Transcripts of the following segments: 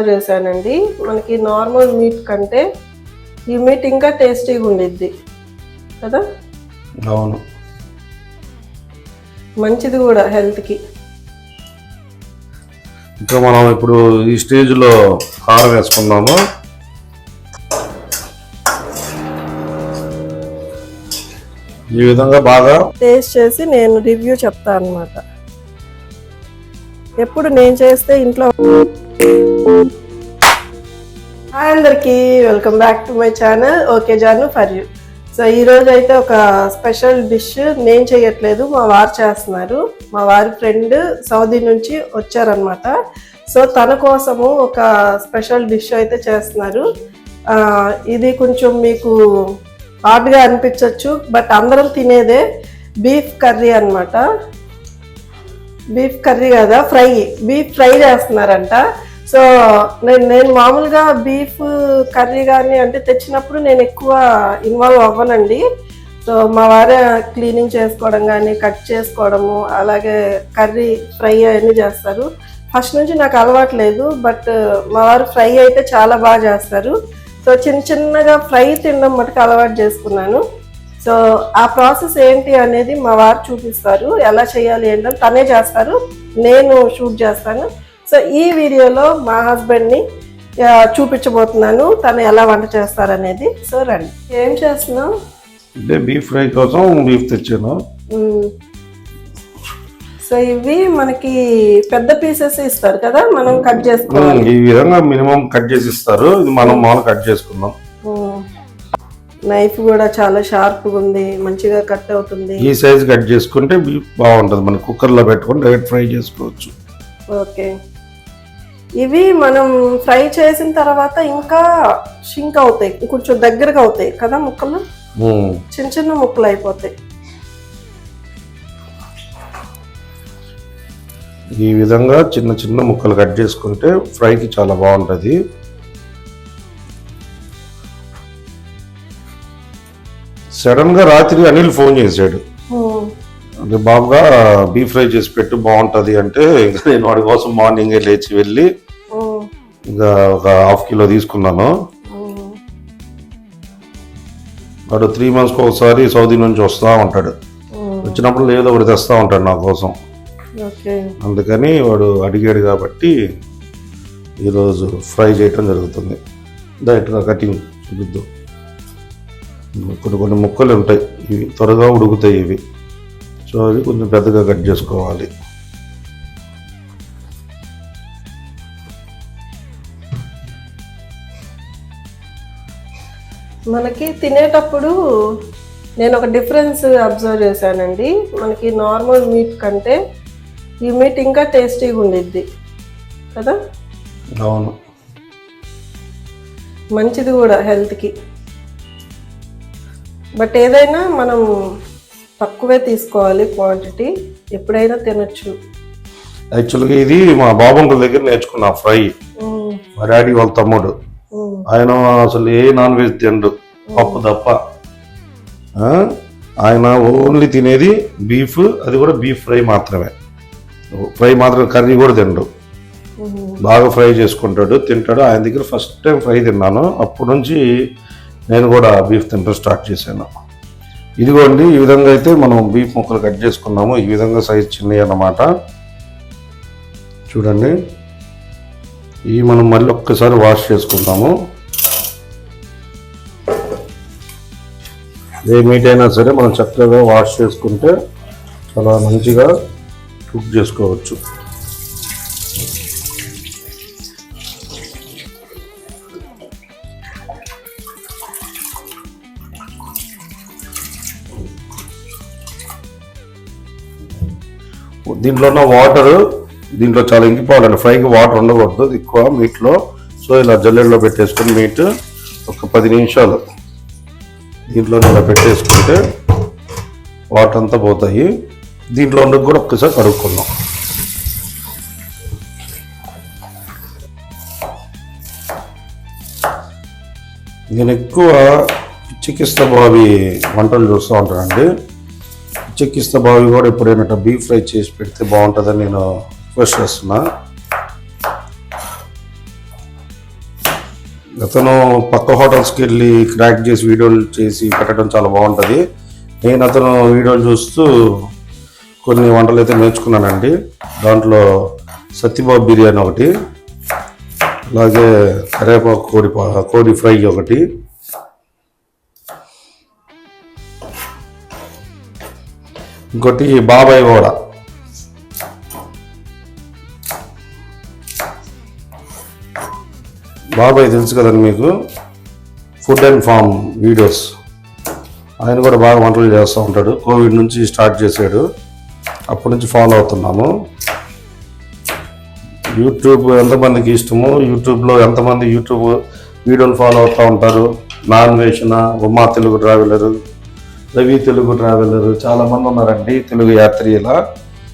చేశానండి. మనకి normal meet కంటే ఈ మీట్ ఇంకా టేస్టీగా ఉండిద్ది. కదా? అవును. మంచిది కూడా హెల్త్కి. ఇంకా మనం ఇప్పుడు ఈ స్టేజ్లో కారం వేసుకుందాము. ఈ విధంగా బాగా టేస్ట్ చేసి నేను రివ్యూ చెప్తాను అనమాట ఎప్పుడు నేను చేస్తే ఇంట్లో అందరికీ welcome back to my channel okay Janu for you. So ఈ అయితే ఒక స్పెషల్ డిష్ నేను చేయట్లేదు మా వారు చేస్తున్నారు. మా వారి ఫ్రెండ్ సౌదీ నుంచి వచ్చారనమాట సో తన కోసము ఒక స్పెషల్ డిష్ అయితే చేస్తున్నారు. ఇది కొంచెం మీకు హార్డ్గా అనిపించవచ్చు బట్ అందరం తినేదే బీఫ్ కర్రీ అన్నమాట. బీఫ్ కర్రీ కదా ఫ్రై. బీఫ్ ఫ్రై చేస్తున్నారంట. సో నేను నేను మామూలుగా బీఫ్ కర్రీ కానీ అంటే తెచ్చినప్పుడు నేను ఎక్కువ ఇన్వాల్వ్ అవ్వనండి. సో మా వారే క్లీనింగ్ చేసుకోవడం కానీ కట్ చేసుకోవడము అలాగే కర్రీ ఫ్రై అవన్నీ చేస్తారు. ఫస్ట్ నుంచి నాకు అలవాటు లేదు బట్ మా వారు ఫ్రై అయితే చాలా బాగా చేస్తారు. సో చిన్న చిన్నగా ఫ్రై తినడం మటుకు అలవాటు చేసుకున్నాను. సో ఆ ప్రాసెస్ ఏంటి అనేది మా వారు చూపిస్తారు. ఎలా చేయాలి ఏంటని తనే చేస్తారు. నేను షూట్ చేస్తాను. సో ఈ వీడియోలో మా హస్బెండ్ని చూపించబోతున్నాను. తను ఎలా వంట చేస్తారనేది. సో రండి. ఏం చేస్తున్నావు? అంటే బీఫ్ ఫ్రై కోసం బీఫ్ తెచ్చాను. సో ఇవి మనకి పెద్ద పీసెస్ ఇస్తారు కదా మనం కట్ చేసుకోవాలి. ఈ విధంగా మినిమం కట్ చేసి ఇస్తారు. ఇది మనం మామూలు కట్ చేసుకుందాం. నైఫ్ కూడా చాలా షార్ప్గా ఉంది మంచిగా కట్ అవుతుంది. ఈ సైజ్ కట్ చేసుకుంటే బాగుంటుంది. మనం కుక్కర్లో పెట్టుకొని డైరెక్ట్ ఫ్రై చేసుకోవచ్చు. ఓకే. ఇవి మనం ఫ్రై చేసిన తర్వాత ఇంకా షింక్ అవుతాయి కొంచెం దగ్గరగా అవుతాయి కదా ముక్కలు. చిన్న చిన్న ముక్కలు అయిపోతాయి. ఈ విధంగా చిన్న చిన్న ముక్కలు కట్ చేసుకుంటే ఫ్రైకి చాలా బాగుంటుంది. సడన్గా రాత్రి అనిల్ ఫోన్ చేశాడు. అంటే బాబుగా బీఫ్ ఫ్రై చేసి పెట్టు బాగుంటది అంటే ఇంకా నేను వాడి కోసం మార్నింగే లేచి వెళ్ళి ఇంకా ఒక హాఫ్ కిలో తీసుకున్నాను. వాడు త్రీ మంత్స్కి ఒకసారి సౌదీ నుంచి వస్తూ ఉంటాడు. వచ్చినప్పుడు ఏదో ఒకటి తెస్తూ ఉంటాడు నా కోసం. అందుకని వాడు అడిగాడు కాబట్టి ఈరోజు ఫ్రై చేయటం జరుగుతుంది. డైరెక్ట్గా కటింగ్ చూపిద్దాం. కొన్ని కొన్ని ముక్కలు ఉంటాయి. ఇవి త్వరగా ఉడుకుతాయి ఇవి. సో అది కొంచెం పెద్దగా కట్ చేసుకోవాలి. మనకి తినేటప్పుడు నేను ఒక డిఫరెన్స్ అబ్జర్వ్ చేశానండి. మనకి నార్మల్ మీట్ కంటే ఈ మీట్ ఇంకా టేస్టీగా ఉండిద్ది. కదా? అవును. మంచిది కూడా హెల్త్కి బట్ ఏదైనా మనం తక్కువే తీసుకోవాలి క్వాంటిటీ ఎప్పుడైనా తినొచ్చు. యాక్చువల్గా ఇది మా బాబంకుల దగ్గర నేర్చుకున్నా ఫ్రై. మా డాడీ వాళ్ళ తమ్ముడు. ఆయన అసలు ఏ నాన్ వెజ్ తినడు. పప్పు తప్ప? ఆయన ఓన్లీ తినేది బీఫ్ అది కూడా బీఫ్ ఫ్రై మాత్రమే. ఫ్రై మాత్రమే కర్రీ కూడా తినడు. బాగా ఫ్రై చేసుకుంటాడు తింటాడు. ఆయన దగ్గర ఫస్ట్ టైం ఫ్రై తిన్నాను. అప్పటి నుంచి నేను కూడా బీఫ్ తినడం స్టార్ట్ చేశాను. ఇదిగోండి ఈ విధంగా అయితే మనం బీఫ్ ముక్కలు కట్ చేసుకున్నాము. ఈ విధంగా సైజ్ చిన్నవి అన్నమాట. చూడండి. ఇవి మనం మళ్ళీ ఒక్కసారి వాష్ చేసుకుంటాము. ఏ మీట్ అయినా సరే మనం చక్కగా వాష్ చేసుకుంటే చాలా మంచిగా కుక్ చేసుకోవచ్చు. దీంట్లో ఉన్న వాటర్ దీంట్లో చాలా ఇంకిపోవాలండి. ఫ్రైకి వాటర్ ఉండకూడదు ఎక్కువ మీట్లో సో ఇలా జల్లెడలో పెట్టేసుకుని మీట్ ఒక పది నిమిషాలు దీంట్లో ఇలా పెట్టేసుకుంటే వాటర్ అంతా పోతాయి. దీంట్లో ఉండకు కూడా ఒక్కసారి కడుక్కుందాం. నేను ఎక్కువ చికిత్స బావి వంటలు చూస్తూ ఉంటానండి. చికిత్స బావి కూడా ఎప్పుడైనా బీఫ్ ఫ్రై చేసి పెడితే బాగుంటుందని నేను రిక్వెస్ట్ చేస్తున్నా. అతను పక్క హోటల్స్కి వెళ్ళి క్రాక్ చేసి వీడియోలు చేసి పెట్టడం చాలా బాగుంటుంది. నేను అతను వీడియోలు చూస్తూ కొన్ని వంటలు అయితే నేర్చుకున్నానండి. దాంట్లో సత్యబాబు బిర్యానీ ఒకటి అలాగే కరేపాకు కోడి పా- కోడి ఫ్రై ఒకటి ఇంకోటి బాబాయ్ కూడా బాబాయ్ తెలుసు కదండి మీకు? ఫుడ్ అండ్ ఫామ్ వీడియోస్ ఆయన కూడా బాగా వంటలు చేస్తూ ఉంటాడు. కోవిడ్ నుంచి స్టార్ట్ చేశాడు. అప్పటి నుంచి ఫాలో అవుతున్నాము. యూట్యూబ్ ఎంతమందికి ఇష్టమో యూట్యూబ్లో ఎంతమంది యూట్యూబ్ వీడియోలు ఫాలో అవుతూ ఉంటారు? నాన్ వేషన? ఉమా తెలుగు ట్రావెలరు రవి తెలుగు ట్రావెలర్ చాలా మంది ఉన్నారండి తెలుగు యాత్రియుల.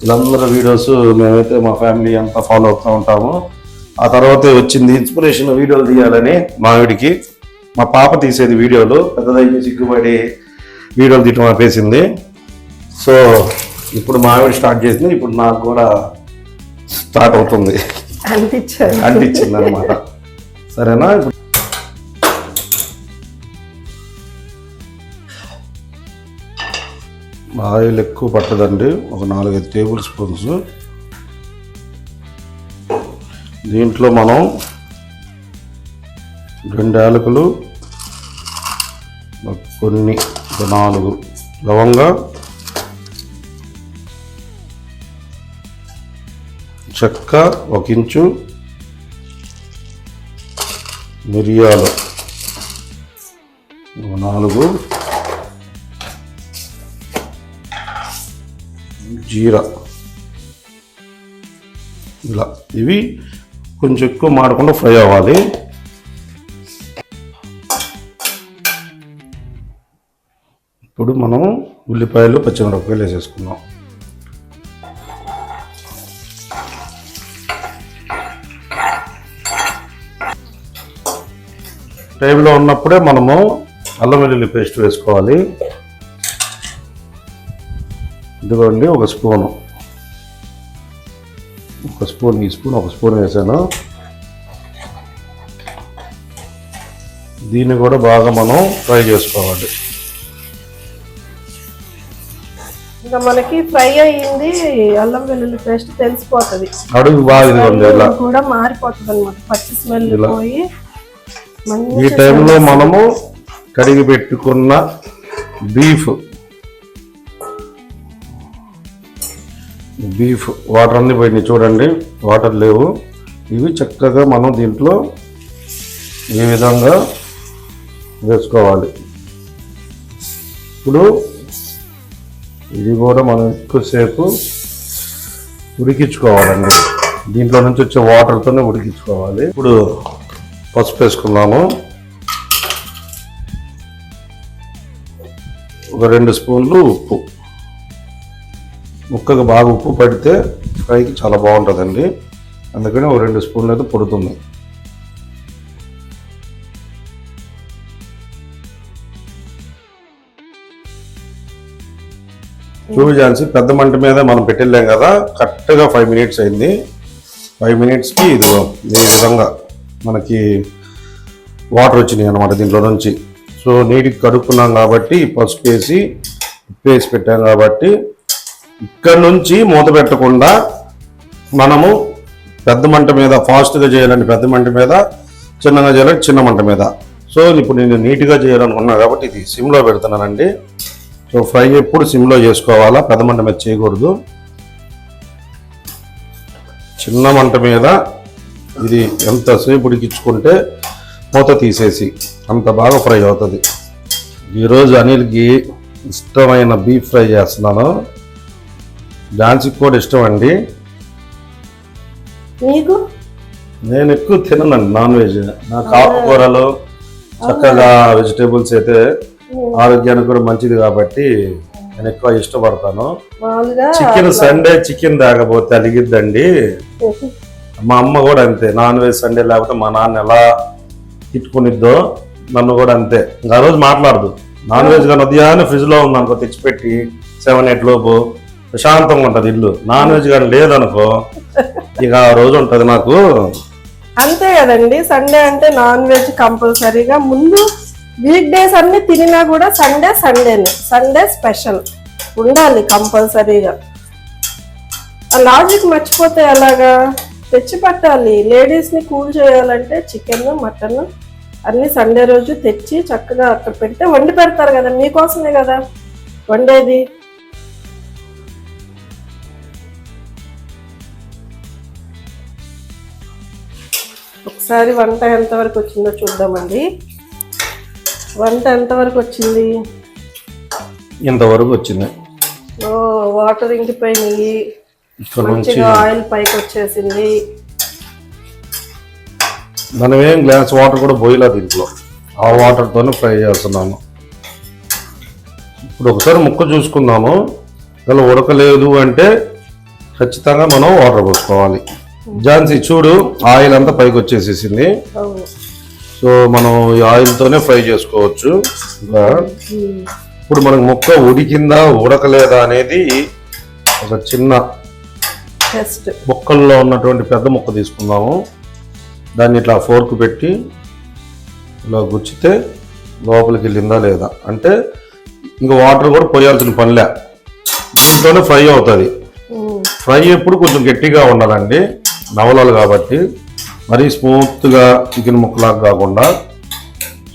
వీళ్ళందరూ వీడియోస్ మేమైతే మా ఫ్యామిలీ అంతా ఫాలో అవుతూ ఉంటాము. ఆ తర్వాతే వచ్చింది ఇన్స్పిరేషన్ వీడియోలు తీయాలని మావిడికి. మా పాప తీసేది వీడియోలు. పెద్దదైతే సిగ్గుపడి వీడియోలు తీయటం ఆపేసింది. సో ఇప్పుడు మావిడి స్టార్ట్ చేసింది. ఇప్పుడు నాకు కూడా స్టార్ట్ అవుతుంది. అంటించింది అనమాట సరేనా? ఆయిల్ ఎక్కువ పట్టదండి. ఒక నాలుగైదు టేబుల్ స్పూన్స్. దీంట్లో మనం రెండు యాలకులు కొన్ని ఒక నాలుగు లవంగా చెక్క ఒక ఇంచు మిరియాలు నాలుగు జీరా. ఇలా. ఇవి కొంచెం ఎక్కువ మాడకుండా ఫ్రై అవ్వాలి. ఇప్పుడు మనం ఉల్లిపాయలు పచ్చిమిరపకాయలు వేసేసుకుందాం. టైంలో ఉన్నప్పుడే మనము అల్లం వెల్లుల్లి పేస్ట్ వేసుకోవాలి. ఇదిగోండి ఒక స్పూను. ఒక స్పూన్ ఈ స్పూన్ ఒక స్పూన్ వేసాను. దీన్ని కూడా బాగా మనం ఫ్రై చేసుకోవాలి. ఇంకా మనకి ఫ్రై అయ్యింది అల్లం వెల్లుల్లి పేస్ట్ తెలిసిపోతుంది. అడుగు బాగా ఇదిగోండి ఇలా. కూడా మారిపోతుంది అనమాట పచ్చి స్మెల్. పోయి ఈ టైంలో మనము కడిగి పెట్టుకున్న బీఫ్ బీఫ్ వాటర్ అన్ని పోయినాయి చూడండి. వాటర్ లేవు. ఇవి చక్కగా మనం దీంట్లో ఈ విధంగా వేసుకోవాలి. ఇప్పుడు ఇది కూడా మనం ఎక్కువసేపు ఉడికించుకోవాలండి. దీంట్లో నుంచి వచ్చే వాటర్తోనే ఉడికించుకోవాలి. ఇప్పుడు పసుపు వేసుకున్నాము ఒక రెండు స్పూన్లు ఉప్పు. ముక్కకు బాగా ఉప్పు పడితే ఫ్రైకి చాలా బాగుంటుందండి. అందుకని ఒక రెండు స్పూన్లు అయితే పడుతుంది. చూడు ఝాన్సీ పెద్ద మంట మీద మనం పెట్టెళ్ళాం కదా కరెక్ట్గా ఫైవ్ మినిట్స్ అయింది. ఫైవ్ మినిట్స్కి ఇది ఈ విధంగా మనకి వాటర్ వచ్చినాయి అనమాట దీంట్లో నుంచి. సో నీటికి కడుక్కున్నాం కాబట్టి పసుపు వేసి ఉప్పు వేసి పెట్టాం కాబట్టి ఇక్కడ నుంచి మూత పెట్టకుండా మనము పెద్ద మంట మీద ఫాస్ట్గా చేయాలంటే పెద్ద మంట మీద చిన్నగా చేయాలంటే చిన్న మంట మీద. సో ఇప్పుడు నేను నీట్గా చేయాలనుకున్నాను కాబట్టి ఇది సిమ్లో పెడుతున్నానండి. సో ఫ్రై ఎప్పుడు సిమ్లో చేసుకోవాలా? పెద్ద మంట మీద చేయకూడదు. చిన్న మంట మీద ఇది ఎంతసేపు ఉడికించుకుంటే మూత తీసేసి అంత బాగా ఫ్రై అవుతుంది. ఈరోజు అనిల్కి ఇష్టమైన బీఫ్ ఫ్రై చేస్తున్నాను. ఝాన్సీకి కూడా ఇష్టం అండి మీకు? నేను ఎక్కువ తిననండి నాన్ వెజ్. నాకు ఆకుకూరలు చక్కగా వెజిటేబుల్స్ అయితే ఆరోగ్యానికి కూడా మంచిది కాబట్టి నేను ఎక్కువ ఇష్టపడతాను. చికెన్ సండే చికెన్ తాగపోతే అలిగిద్దండి. మా అమ్మ కూడా అంతే. నాన్ వెజ్ సండే లేకపోతే మా నాన్న ఎలా తిట్టుకునిద్దో నన్ను కూడా అంతే. ఇంకా ఆ రోజు మాట్లాడదు. నాన్ వెజ్ కానీ ఉదయాన్నే ఫ్రిడ్జ్లో ఉందనుకో తెచ్చిపెట్టి సెవెన్ ఎయిట్ లోపు ప్రశాంతంగా ఉంటుంది ఇల్లు. నాన్ వెజ్ కానీ లేదనుకో ఇక ఆ రోజు ఉంటుంది నాకు. అంతే కదండి సండే అంటే నాన్ వెజ్ కంపల్సరీగా. ముందు వీక్ డేస్ అన్ని తినినా కూడా సండే సండేనే సండే స్పెషల్. ఉండాలి కంపల్సరీగా. ఆ లాజిక్ మర్చిపోతే ఎలాగా? తెచ్చి పెట్టాలి. లేడీస్ని కూల్ చేయాలంటే చికెన్ మటన్ అన్ని సండే రోజు తెచ్చి చక్కగా అక్కడ పెడితే వండి పెడతారు కదా మీకోసమే కదా వండేది? ఒకసారి వంట ఎంతవరకు వచ్చిందో చూద్దామండి. వంట ఎంతవరకు వచ్చింది? ఇంతవరకు వచ్చింది. ఓ వాటర్ ఇంకిపోయినాయి. మంచిగా ఆయిల్ పైకి వచ్చేసింది. మనం ఏం గ్లాస్ వాటర్ కూడా పోయిలా దీంట్లో. ఆ వాటర్తోనే ఫ్రై చేస్తున్నాము ఇప్పుడు ఒకసారి ముక్క చూసుకుందాము. ఇలా ఉడకలేదు అంటే ఖచ్చితంగా మనం వాటర్ పోసుకోవాలి. ఝాన్సీ చూడు ఆయిల్ అంతా పైకి వచ్చేసేసింది. సో మనం ఈ ఆయిల్తోనే ఫ్రై చేసుకోవచ్చు. ఇప్పుడు మనకు ముక్క ఉడికిందా ఉడకలేదా అనేది ఒక చిన్న ముక్కల్లో ఉన్నటువంటి పెద్ద ముక్క తీసుకుందాము. దాన్ని ఇట్లా ఫోర్క్ పెట్టి ఇలా గుచ్చితే లోపలికి వెళ్ళిందా లేదా? అంటే ఇంకా వాటర్ కూడా పోయాల్సిన పనిలే. దీంట్లోనే ఫ్రై అవుతుంది. ఫ్రై ఎప్పుడు కొంచెం గట్టిగా ఉండాలండి. నవలలు కాబట్టి మరీ స్మూత్గా చికెన్ ముక్కలాగా కాకుండా.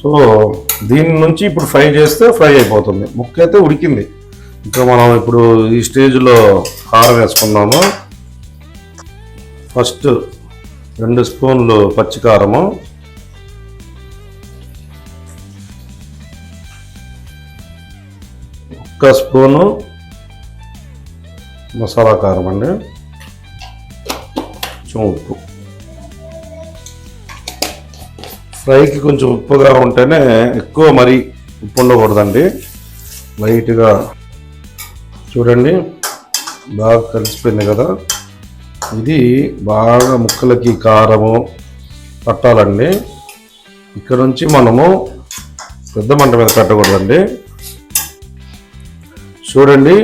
సో దీని నుంచి ఇప్పుడు ఫ్రై చేస్తే ఫ్రై అయిపోతుంది. ముక్క అయితే ఉడికింది. ఇంకా మనం ఇప్పుడు ఈ స్టేజ్లో కారం వేసుకున్నాము. ఫస్ట్ రెండు స్పూన్లు పచ్చికారము ఒక్క స్పూను మసాలా కారం అండి. కొంచెం ఉప్పు. ఫ్రైకి కొంచెం ఉప్పుగా ఉంటేనే ఎక్కువ మరి ఉప్పు ఉండకూడదండి. లైట్గా చూడండి బాగా కలిసిపోయింది కదా. ఇది బాగా ముక్కలకి కారము పట్టాలండి. ఇక్కడ నుంచి మనము పెద్ద మంట మీద పెట్టకూడదండి చూడండి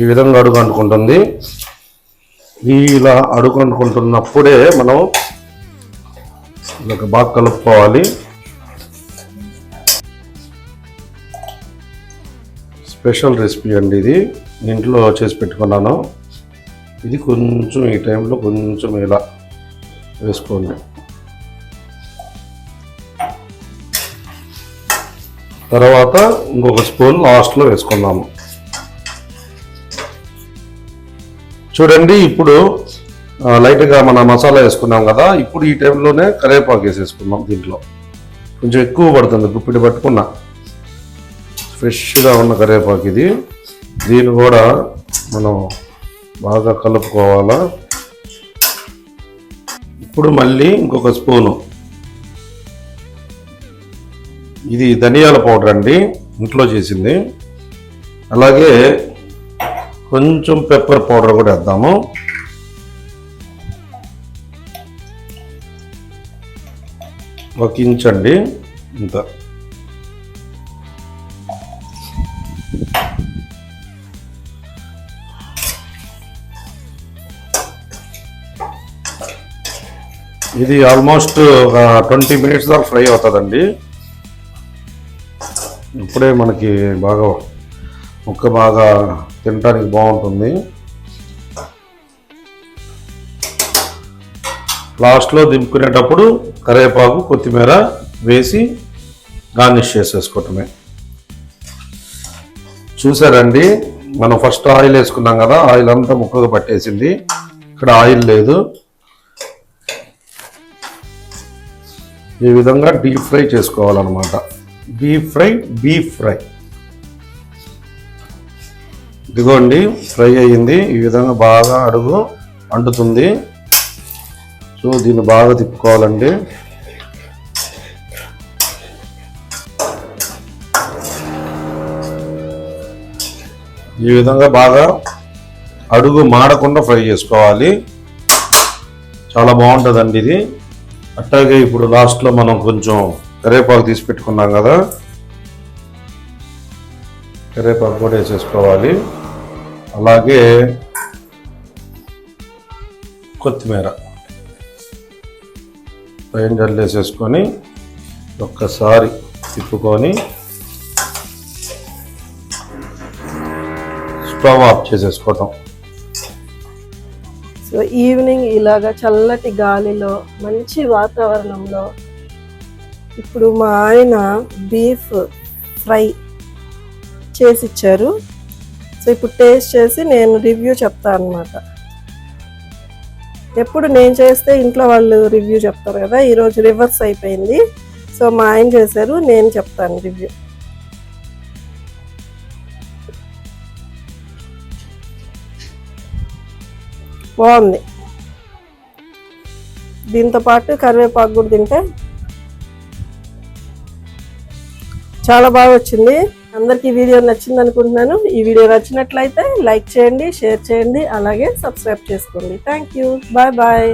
ఈ విధంగా అడుగు అంటుకుంటుంది. ఇలా అడుగు మనం ఇలాగ బాగా కలుపుకోవాలి. స్పెషల్ రెసిపీ అండి ఇది. ఇంట్లో చేసి పెట్టుకున్నాను. ఇది కొంచెం ఈ టైంలో కొంచెం ఇలా వేసుకోండి. తర్వాత ఇంకొక స్పూన్ లాస్ట్లో వేసుకుందాము చూడండి ఇప్పుడు లైట్గా మన మసాలా వేసుకున్నాం కదా ఇప్పుడు ఈ టైంలోనే కరివేపాకు వేసేసుకున్నాం దీంట్లో. కొంచెం ఎక్కువ పడుతుంది గుప్పిడి పట్టుకున్నా. ఫ్రెష్గా ఉన్న కరివేపాకు ఇది. దీన్ని కూడా మనం బాగా కలుపుకోవాలా. ఇప్పుడు మళ్ళీ ఇంకొక స్పూను. ఇది ధనియాల పౌడర్ అండి ఇంట్లో చేసింది. అలాగే కొంచెం పెప్పర్ పౌడర్ కూడా వేద్దాము. ఒక ఇంచ్ అండి. ఇంత. ఇది ఆల్మోస్ట్ ఒక ట్వంటీ మినిట్స్ దాకా ఫ్రై అవుతుందండి. ఇప్పుడే మనకి బాగా ముక్క బాగా తినడానికి బాగుంటుంది. లాస్ట్లో దింపుకునేటప్పుడు కరివేపాకు కొత్తిమీర వేసి గార్నిష్ చేసేసుకోవటమే. చూసారండి మనం ఫస్ట్ ఆయిల్ వేసుకున్నాం కదా ఆయిల్ అంతా ముక్కగా పట్టేసింది. ఇక్కడ ఆయిల్ లేదు. ఈ విధంగా డీప్ ఫ్రై చేసుకోవాలన్నమాట. డీప్ ఫ్రై బీఫ్ ఫ్రై ఇదిగోండి ఫ్రై అయ్యింది. ఈ విధంగా బాగా అడుగు అంటుతుంది. సో దీన్ని బాగా తిప్పుకోవాలండి. ఈ విధంగా బాగా అడుగు మాడకుండా ఫ్రై చేసుకోవాలి. చాలా బాగుంటుందండి ఇది. అట్లాగే ఇప్పుడు లాస్ట్లో మనం కొంచెం కరివేపాకు తీసి పెట్టుకున్నాం కదా. కరేపాకు కూడా వేసేసుకోవాలి. అలాగే కొత్తిమీర. పైన జల్లేసేసుకొని ఒక్కసారి తిప్పుకొని స్టవ్ ఆఫ్ చేసేసుకోవటం. సో ఈవినింగ్ ఇలాగా చల్లటి గాలిలో మంచి వాతావరణంలో ఇప్పుడు మా ఆయన బీఫ్ ఫ్రై చేసి ఇచ్చారు సో ఇప్పుడు టేస్ట్ చేసి నేను రివ్యూ చెప్తాను అనమాట ఎప్పుడు నేను చేస్తే ఇంట్లో వాళ్ళు రివ్యూ చెప్తారు కదా ఈరోజు రివర్స్ అయిపోయింది. సో మా ఆయన చేశారు నేను చెప్తాను రివ్యూ. బాగుంది. దీంతో పాటు కరివేపాకు కూడా తింటే చాలా బాగా వచ్చింది. అందరికీ ఈ వీడియో నచ్చింది అనుకుంటున్నాను ఈ వీడియో నచ్చినట్లయితే లైక్ చేయండి షేర్ చేయండి అలాగే సబ్స్క్రైబ్ చేసుకోండి. Thank you. Bye bye.